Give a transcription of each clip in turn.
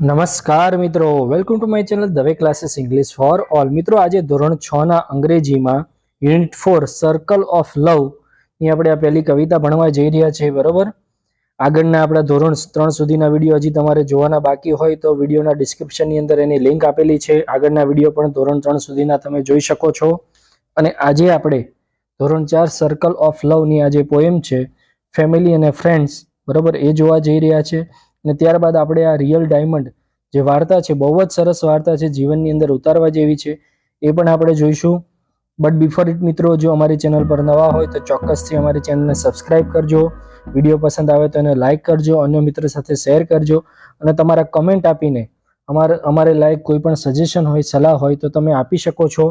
નમસ્કાર મિત્રો. Welcome to my channel Dave classes English for all મિત્રો, આજે ધોરણ છ ના અંગ્રેજીમાં યુનિટ ફોર સર્કલ ઓફ લવની આપણે આ પહેલી કવિતા ભણવા જઈ રહ્યા છીએ, બરોબર? આગળના આપણા ધોરણ ત્રણ સુધીના વીડિયો હજી તમારે જોવાના બાકી હોય તો વિડીયોના ડિસ્ક્રિપ્શનની અંદર એની લિંક આપેલી છે. આગળના વીડિયો પણ ધોરણ ત્રણ સુધીના તમે જોઈ શકો છો. અને આજે આપણે ધોરણ ચાર સર્કલ ઓફ લવની આ જે પોએમ છે ફેમિલી અને ફ્રેન્ડ્સ બરોબર? એ જોવા જઈ રહ્યા છે. અને ત્યારબાદ આપણે આ રિયલ ડાયમંડ જે વાર્તા છે, બહુ જ સરસ વાર્તા છે, જીવનની અંદર ઉતારવા જેવી છે, એ પણ આપણે જોઈશું. બટ બિફોર ઇટ મિત્રો, જો અમારી ચેનલ પર નવા હોય તો ચોક્કસથી અમારી ચેનલને સબસ્ક્રાઇબ કરજો. વીડિયો પસંદ આવે તો એને લાઇક કરજો, અન્ય મિત્ર સાથે શેર કરજો અને તમારા કમેન્ટ આપીને અમારે અમારે લાયક કોઈ પણ સજેશન હોય, સલાહ હોય તો તમે આપી શકો છો.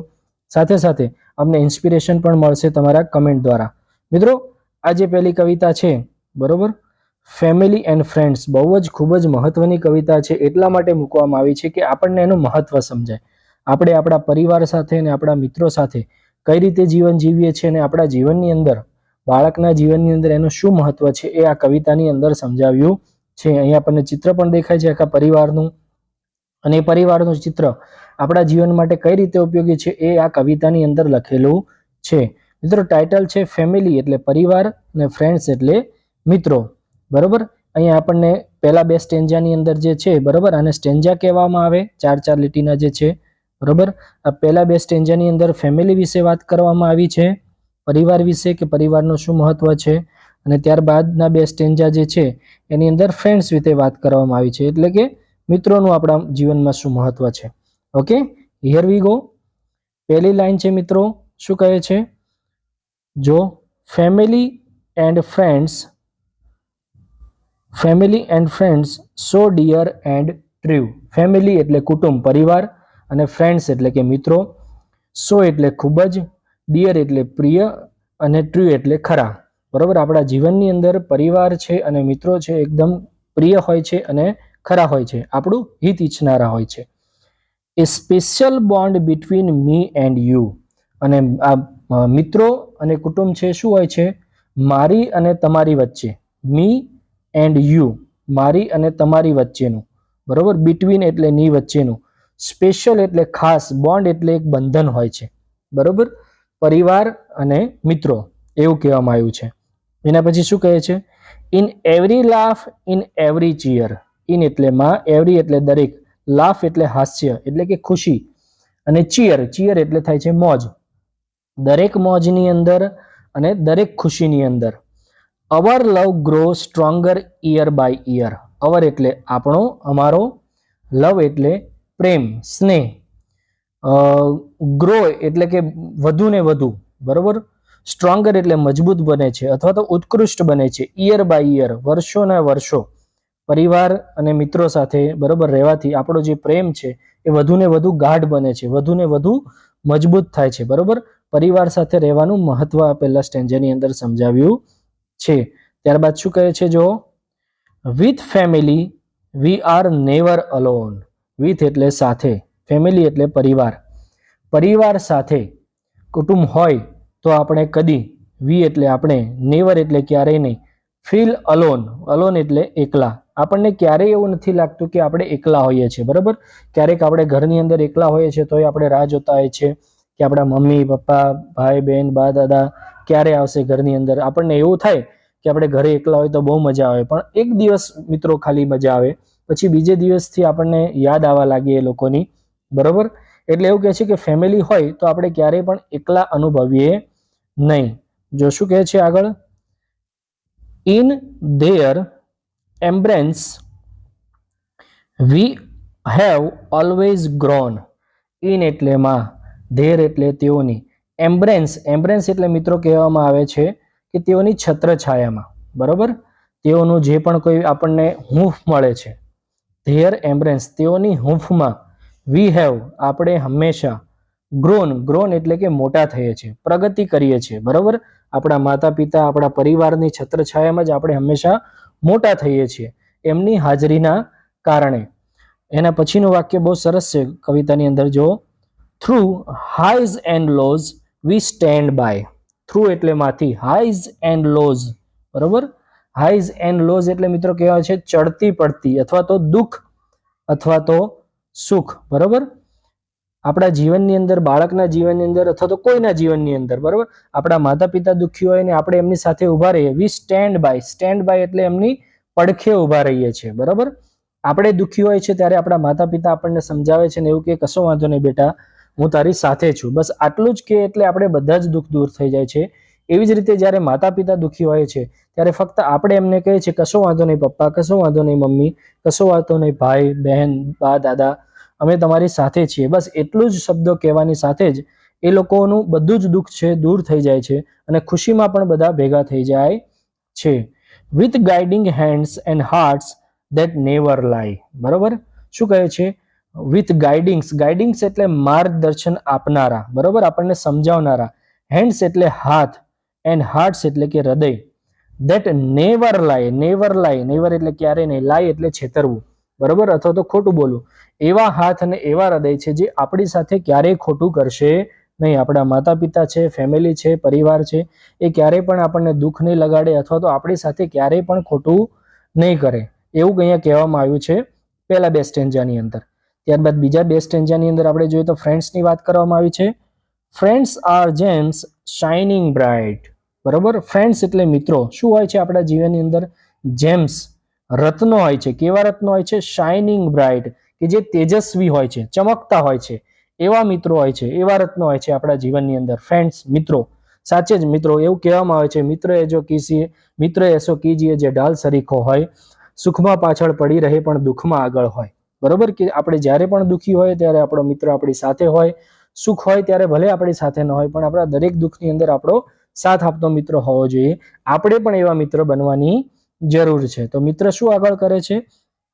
સાથે સાથે અમને ઇન્સ્પિરેશન પણ મળશે તમારા કમેન્ટ દ્વારા. મિત્રો, આ જે પહેલી કવિતા છે, બરોબર? ફેમિલી એન્ડ ફ્રેન્ડ્સ બહુ જ ખૂબ જ મહત્વની કવિતા છે. એટલા માટે મૂકવામાં આવી છે કે આપણને એનું મહત્વ સમજાય. આપણે આપણા પરિવાર સાથે અને આપણા મિત્રો સાથે કઈ રીતે જીવન જીવીએ છીએ અને આપણા જીવનની અંદર, બાળકના જીવનની અંદર એનું શું મહત્વ છે એ આ કવિતાની અંદર સમજાવ્યું છે. અહીંયા આપણને ચિત્ર પણ દેખાય છે આખા પરિવારનું અને એ પરિવારનું ચિત્ર આપણા જીવન માટે કઈ રીતે ઉપયોગી છે એ આ કવિતાની અંદર લખેલું છે. મિત્રો ટાઇટલ છે ફેમિલી એટલે પરિવાર અને ફ્રેન્ડ્સ એટલે મિત્રો. બરોબર? અહીંયા આપણને પહેલા બે સ્ટેન્જાની અંદર જે છે, બરોબર? આને સ્ટેન્જા કહેવામાં આવે, ચાર ચાર લીટીના જે છે, બરોબર? આ પહેલા બે સ્ટેન્જાની અંદર ફેમિલી વિશે વાત કરવામાં આવી છે, પરિવાર વિશે કે પરિવારનું શું મહત્વ છે? અને ત્યારબાદના બે સ્ટેન્જા જે છે, એની અંદર ફ્રેન્ડ્સ વિશે વાત કરવામાં આવી છે. એટલે કે મિત્રોનું આપણા જીવનમાં શું મહત્વ છે. ઓકે? હિયર વી ગો પહેલી લાઈન છે મિત્રો, શું કહે છે? જો family and friends family and friends so dear and true family એટલે કુટુંબ, પરિવાર અને ફ્રેન્ડ્સ એટલે કે મિત્રો. સો એટલે ખૂબ જ ડિયર એટલે પ્રિય અને ટ્રુ એટલે ખરા. બરાબર? આપણા જીવનની અંદર પરિવાર છે અને મિત્રો છે એકદમ પ્રિય હોય છે અને ખરા હોય છે. આપણું હિત ઈચ્છનારા હોય છે. A special bond between me and you અને આ મિત્રો અને કુટુંબ છે, શું હોય છે? મારી અને તમારી વચ્ચે. મી એન્ડ યુ મારી અને તમારી વચ્ચેનું. બરોબર? બિટવીન એટલે ની વચ્ચેનું. સ્પેશિયલ એટલે ખાસ બોન્ડ એટલે એક બંધન હોય છે. બરોબર? પરિવાર અને મિત્રો, એવું કહેવામાં આવ્યું છે. એના પછી શું કહે છે? In every laugh in every cheer in એટલે માં એવરી એટલે દરેક. લાફ એટલે હાસ્ય, એટલે કે ખુશી. અને ચિયર ચિયર એટલે થાય છે મોજ. દરેક મોજની અંદર અને દરેક ખુશીની અંદર. Our love grow stronger year by year our એટલે આપણો, અમારો લવ એટલે પ્રેમ, સ્નેહ. ગ્રો એટલે કે વધુ ને વધુ, બરોબર? સ્ટ્રોંગર એટલે મજબૂત બને છે અથવા તો ઉત્કૃષ્ટ બને છે ઇયર બાય ઇયર વર્ષોના વર્ષો. પરિવાર અને મિત્રો સાથે, બરોબર, રહેવાથી આપણો જે પ્રેમ છે એ વધુ ને વધુ ગાઢ બને છે, વધુ ને વધુ મજબૂત થાય છે, બરોબર? પરિવાર સાથે રહેવાનું મહત્વ આપેલા સ્ટેન્જાની અંદર સમજાવ્યું. છે. ત્યારબાદ શું કહે છે જો with family we are never alone with એટલે સાથે. ફેમિલી એટલે પરિવાર. પરિવાર સાથે કુટુંબ હોય તો આપણે કદી વી એટલે આપણે નેવર એટલે ક્યારેય નહીં. ફીલ અલોન અલોન એટલે એકલા. આપણને ક્યારેય એવું નથી લાગતું કે આપણે એકલા હોઈએ છીએ, બરાબર? ક્યારેક આપણે ઘરની અંદર એકલા હોઈએ છીએ, તોય આપણે રાહ જોતા હોઈએ છીએ કે આપણા મમ્મી, પપ્પા, ભાઈ બહેન બા, દાદા ક્યારે આવશે ઘરની અંદર? આપણને એવું થાય કે આપણે ઘરે એકલા હોય તો બહુ મજા આવે, પણ એક દિવસ મિત્રો ખાલી મજા આવે, પછી બીજે દિવસથી આપણને યાદ આવવા લાગે એ લોકોની, બરોબર? એટલે એવું કહે છે કે ફેમિલી હોય તો આપણે ક્યારેય પણ એકલા અનુભવીએ નહીં. જો શું કહે છે આગળ? In their embrace we have always grown in એટલે માં ધેર એટલે તેઓની. એમ્બ્રેન્સ એમ્બ્રેન્સ એટલે મિત્રો કહેવામાં આવે છે કે તેઓની છત્રછાયામાં, બરોબર? તેઓનું જે પણ કોઈ આપણને હૂંફ મળે છે, ધેર એમ્બ્રેન્સ, તેઓની હૂંફમાં વી હેવ આપણે હંમેશા ગ્રોન ગ્રોન એટલે કે મોટા થઈએ છીએ, પ્રગતિ કરીએ છીએ, બરોબર? આપણા માતા પિતા આપણા પરિવારની છત્રછાયામાં જ આપણે હંમેશા મોટા થઈએ છીએ, એમની હાજરીના કારણે. એના પછીનું વાક્ય બહુ સરસ છે કવિતાની અંદર, જો through highs and lows we stand by. Through એટલે માંથી હાઈઝ એન્ડ લોઝ. બરોબર? હાઈઝ એન્ડ લોઝ એટલે મિત્રો કહેવાય છે ચડતી પડતી અથવા તો દુઃખ અથવા તો સુખ. બરોબર? આપણા જીવનની અંદર, બાળકના જીવનની અંદર અથવા તો કોઈના જીવનની અંદર. બરોબર? આપણા માતા પિતા દુઃખી હોય ને આપણે એમની સાથે ઊભા રહીએ. We stand by. Stand by એટલે એમની પડખે ઊભા રહીએ છીએ. બરોબર? આપણે દુઃખી હોય છે ત્યારે આપણા માતા પિતા આપણને સમજાવે છે ને એવું કે કશો વાંધો નહીં બેટા. હું તારી સાથે છું. બસ આટલું જ કે એટલે આપણે બધા જ દુઃખ દૂર થઈ જાય છે. એવી જ રીતે જ્યારે માતા પિતા દુઃખી હોય છે, ત્યારે ફક્ત આપણે એમને કહીએ છીએ કશો વાંધો નહીં પપ્પા, કશો વાંધો નહીં મમ્મી, કશો વાંધો નહીં ભાઈ, બહેન, બા, દાદા, અમે તમારી સાથે છીએ. બસ એટલું જ શબ્દો કહેવાની સાથે જ એ લોકોનું બધું જ દુઃખ છે, દૂર થઈ જાય છે અને ખુશીમાં પણ બધા ભેગા થઈ જાય છે. With guiding hands and hearts that never lie બરોબર? શું કહે છે? વિથ ગાઈડિંગ્સ ગાઈડિંગ્સ એટલે માર્ગદર્શન આપનારા, બરોબર? આપણને સમજાવનારા. હેન્ડ્સ એટલે હાથ એન્ડ હાર્ટ્સ એટલે કે હૃદય. That never lie never lie never એટલે ક્યારે નહીં લાય એટલે છેતરવું. બરોબર? અથવા તો ખોટું બોલવું. એવા હાથ અને એવા હૃદય છે જે આપણી સાથે ક્યારેય ખોટું કરશે નહીં. આપણા માતા પિતા છે ફેમિલી છે, પરિવાર છે, એ ક્યારેય પણ આપણને દુઃખ નહીં લગાડે અથવા તો આપણી સાથે ક્યારેય પણ ખોટું નહીં કરે. એવું અહીંયા કહેવામાં આવ્યું છે. પહેલા બે સ્ટેન્જાની અંદર. ત્યારબાદ બીજા બે સ્ટેન્જાની અંદર આપણે જોઈએ તો ફ્રેન્ડ્સની વાત કરવામાં આવી છે. Friends are gems shining bright. બરોબર? ફ્રેન્ડ્સ એટલે મિત્રો. શું હોય છે આપણા જીવનની અંદર? જેમ્સ. રત્નો હોય છે. કેવા રત્નો હોય છે? શાઇનિંગ બ્રાઇટ, કે જે તેજસ્વી હોય છે, ચમકતા હોય છે. એવા મિત્રો હોય છે. એવા રત્નો હોય છે આપણા જીવનની અંદર. ફ્રેન્ડ્સ, મિત્રો. સાચે જ મિત્રો, એવું કહેવામાં આવે છે મિત્ર એ જો કીસીએ મિત્ર એસો કીજીએ જે ઢાલ સરીખો હોય, સુખમાં પાછળ પડી રહે પણ દુઃખમાં આગળ હોય. બરોબર? કે આપણે જ્યારે પણ દુઃખી હોય ત્યારે આપણો મિત્ર આપણી સાથે હોય, સુખ હોય ત્યારે ભલે આપણી સાથે ન હોય, પણ આપણા દરેક દુઃખની અંદર આપણો સાથ આપતો મિત્ર હોવો જોઈએ. આપણે પણ એવા મિત્ર બનવાની જરૂર છે. તો મિત્ર શું આગળ કરે છે?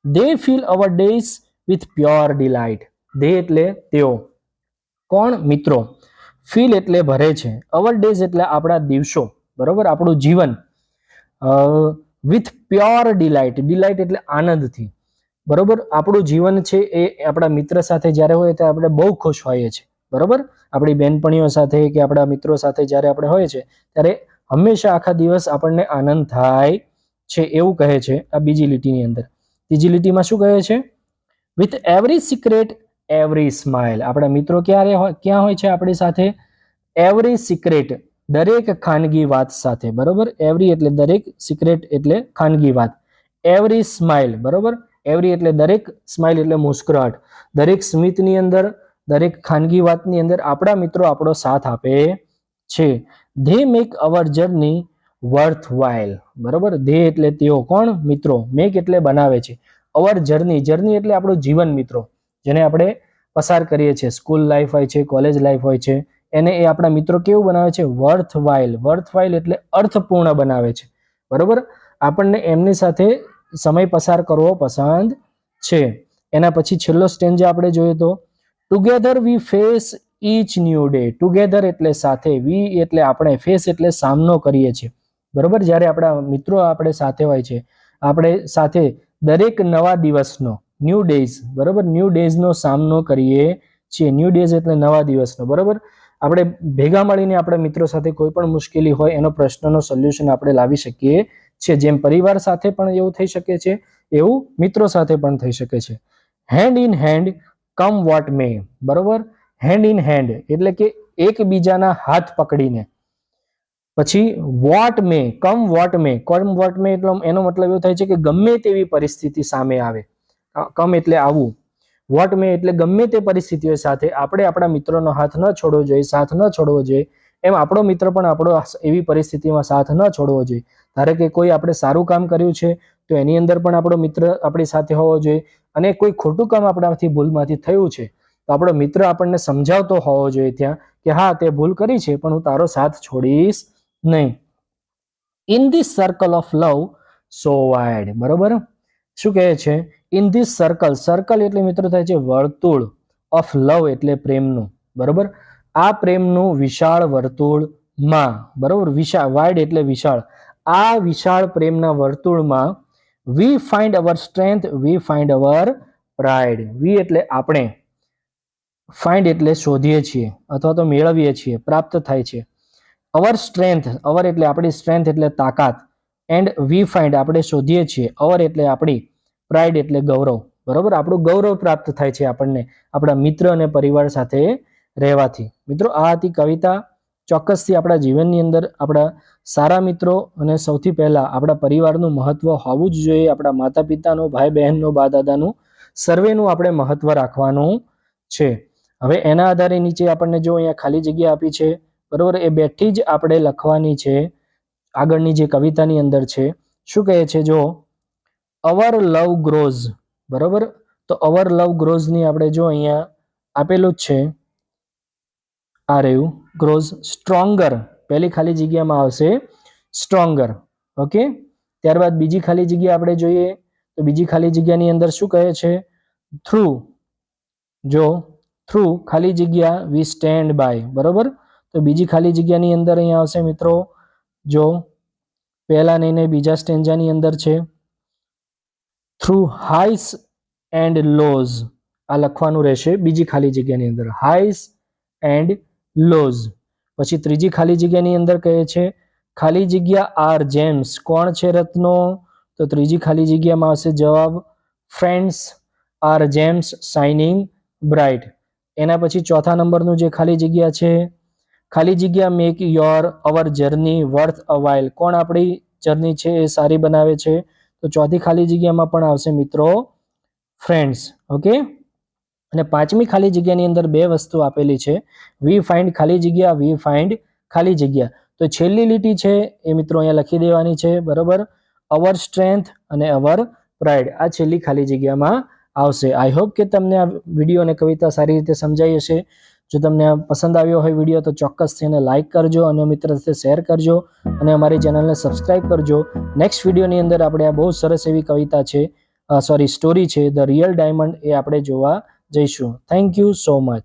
They fill our days with pure delight they એટલે તેઓ. કોણ? મિત્રો. ફીલ એટલે ભરે છે. અવર ડેઝ એટલે આપણા દિવસો. બરોબર? આપણું જીવન. વિથ પ્યોર ડિલાઇટ ડિલાઇટ એટલે આનંદથી. બરોબર? આપણું જીવન છે એ આપણા મિત્ર સાથે જ્યારે હોય ત્યારે આપણે બહુ ખુશ હોઈએ છીએ. બરોબર? આપણી બેનપણીઓ સાથે કે આપણા મિત્રો સાથે જ્યારે આપણે હોય છે ત્યારે હંમેશા આખા દિવસ આપણને આનંદ થાય છે એવું કહે છે આ બીજી લીટીની અંદર. ત્રીજી લીટીમાં શું કહે છે? With every secret every smile આપણા મિત્રો ક્યારે ક્યાં હોય છે આપણી સાથે? એવરી સિક્રેટ દરેક ખાનગી વાત સાથે. બરોબર? એવરી એટલે દરેક સિક્રેટ એટલે ખાનગી વાત. એવરી સ્માઇલ બરોબર? એવરી એટલે દરેક સ્માઇલ એટલે મુસ્કરાટ. દરેક સ્મિતની અંદર, દરેક ખાનગી વાતની અંદર આપણા મિત્રો આપણો સાથ આપે છે. They make our journey worthwhile બરોબર? ધે એટલે તેઓ કોણ? મિત્રો. મેક એટલે બનાવે છે. અવર જર્ની જર્ની એટલે આપણું જીવન મિત્રો, જેને આપણે પસાર કરીએ છીએ. સ્કૂલ લાઈફ હોય છે કોલેજ લાઈફ હોય છે. એને એ આપણા મિત્રો કેવું બનાવે છે? વર્થ વાઇલ વર્થ વાઇલ એટલે અર્થપૂર્ણ બનાવે છે. બરોબર? આપણને એમની સાથે સમય પસાર કરવો પસંદ છે. એના પછી છેલ્લો સ્ટેન્જ આપણે જોઈએ તો together we face each new day together એટલે સાથે વી એટલે આપણે ફેસ એટલે સામનો કરીએ છીએ. બરોબર? જ્યારે આપણા મિત્રો આપણે સાથે હોય છે, આપણે સાથે દરેક નવા દિવસનો ન્યૂ ડેઝ બરોબર? ન્યૂ ડેઝનો સામનો કરીએ છીએ. ન્યૂ ડેઝ એટલે નવા દિવસનો, બરોબર? આપણે ભેગા મળીને આપણા મિત્રો સાથે કોઈ પણ મુશ્કેલી હોય, એનો પ્રશ્નનો સોલ્યુશન આપણે લાવી શકીએ છીએ જેમ પરિવાર સાથે પણ એવું થઈ શકે છે, એવું મિત્રો સાથે પણ થઈ શકે છે. Hand in hand come what may બરોબર? હેન્ડ ઇન હેન્ડ એટલે કે એકબીજાના હાથ પકડીને. પછી what may come what may come what may એટલે એનો મતલબ એવો થાય છે કે ગમે તેવી પરિસ્થિતિ સામે આવે. કમ એટલે આવું. વોટ મે એટલે ગમે તે પરિસ્થિતિઓ સાથે આપણે આપણા મિત્રોનો હાથ ન છોડવો જોઈએ, સાથ ન છોડવો જોઈએ. એમ આપણો મિત્ર પણ આપણો એવી પરિસ્થિતિમાં સાથ ન છોડવો જોઈએ. ધારો કે કોઈ આપણે સારું કામ કર્યું છે, તો એની અંદર પણ આપણો મિત્ર આપણી સાથે હોવો જોઈએ અને કોઈ ખોટું કામ આપણાથી ભૂલમાંથી થયું છે, તો આપણો મિત્ર આપણને સમજાવતો હોવો જોઈએ ત્યાં કે હા, તે ભૂલ કરી છે, પણ હું તારો સાથ છોડીશ નહીં. In this circle of love so wide બરોબર? શું કહે છે? ઇન ધીસ સર્કલ સર્કલ એટલે મિત્રો થાય છે વર્તુળ ઓફ લવ એટલે પ્રેમનું. બરોબર? આ પ્રેમનું વિશાળ વર્તુળમાં, બરોબર? વિશાળ વાઇડ એટલે વિશાળ. આ વિશાળ પ્રેમના વર્તુળમાં we find our strength we find our pride we એટલે આપણે. ફાઇન્ડ એટલે શોધીએ છીએ, અથવા તો મેળવીએ છીએ, પ્રાપ્ત થાય છે. અવર સ્ટ્રેન્થ અવર એટલે આપણી સ્ટ્રેન્થ એટલે તાકાત. એન્ડ વી ફાઇન્ડ આપણે શોધીએ છીએ અવર એટલે આપણી પ્રાઇડ એટલે ગૌરવ. બરોબર? આપણું ગૌરવ પ્રાપ્ત થાય છે આપણને, આપણા મિત્ર અને પરિવાર સાથે રહેવાથી. મિત્રો, આ હતી કવિતા. ચોક્કસથી આપણા જીવનની અંદર આપણા સારા મિત્રો અને સૌથી પહેલાં આપણા પરિવારનું મહત્વ હોવું જ જોઈએ. આપણા માતા પિતાનું ભાઈ બહેનનું બા દાદાનું સર્વેનું આપણે મહત્વ રાખવાનું છે. હવે એના આધારે નીચે આપણને જો અહીંયા ખાલી જગ્યા આપી છે, બરાબર, એ બેઠી જ આપણે લખવાની છે. આગળની જે કવિતાની અંદર છે, શું કહે છે? જો, અવર લવ ગ્રોઝ બરાબર? તો અવર લવ ગ્રોઝની આપણે જો અહીંયા આપેલું જ છે આ રહ્યું. ગ્રોઝ સ્ટ્રોંગર પહેલી ખાલી જગ્યામાં આવશે સ્ટ્રોંગર ઓકે ત્યારબાદ બીજી ખાલી જગ્યા આપણે જોઈએ. તો બીજી ખાલી જગ્યાની અંદર શું કહે છે? થ્રુ જો થ્રુ ખાલી જગ્યા વી સ્ટેન્ડ બાય બરોબર? તો બીજી ખાલી જગ્યાની અંદર અહીંયા આવશે મિત્રો. જો, પહેલા નહીં બીજા સ્ટેન્જાની અંદર છે. થ્રુ હાઈસ એન્ડ લોઝ આ લખવાનું રહેશે બીજી ખાલી જગ્યાની અંદર. Highs and lows. પછી ત્રીજી ખાલી જગ્યાની અંદર કહે છે, ખાલી જગ્યા આર જેમ્સ. કોણ છે રત્નો? તો ત્રીજી ખાલી જગ્યામાં આવશે જવાબ, friends are gems shining bright. એના પછી ચોથા નંબરનું જે ખાલી જગ્યા છે, ખાલી જગ્યા make your our journey worth a while. કોણ આપણી જર્ની છે એ સારી બનાવે છે? તો ચોથી ખાલી જગ્યામાં પણ આવશે મિત્રો, ફ્રેન્ડ્સ. ઓકે? અને પાંચમી ખાલી જગ્યાની અંદર બે વસ્તુ આપેલી છે. વી ફાઇન્ડ ખાલી જગ્યા વી ફાઇન્ડ ખાલી જગ્યા. તો છેલ્લી લીટી છે એ મિત્રો અહીંયા લખી દેવાની છે, બરોબર? અવર સ્ટ્રેન્થ અને અવર પ્રાઇડ આ છેલ્લી ખાલી જગ્યામાં આવશે. આઈ હોપ કે તમને આ વીડિયો અને કવિતા સારી રીતે સમજાઈ હશે. જો તમને પસંદ આવ્યો હોય વીડિયો તો ચોક્કસ થઈને લાઇક કરજો અને મિત્ર સાથે શેર કરજો અને અમારી ચેનલને સબસ્ક્રાઇબ કરજો. નેક્સ્ટ વિડીયોની અંદર આપણે આ બહુ સરસ એવી કવિતા છે સોરી સ્ટોરી છે ધ રિયલ ડાયમંડ એ આપણે જોવા જઈશું. Thank you so much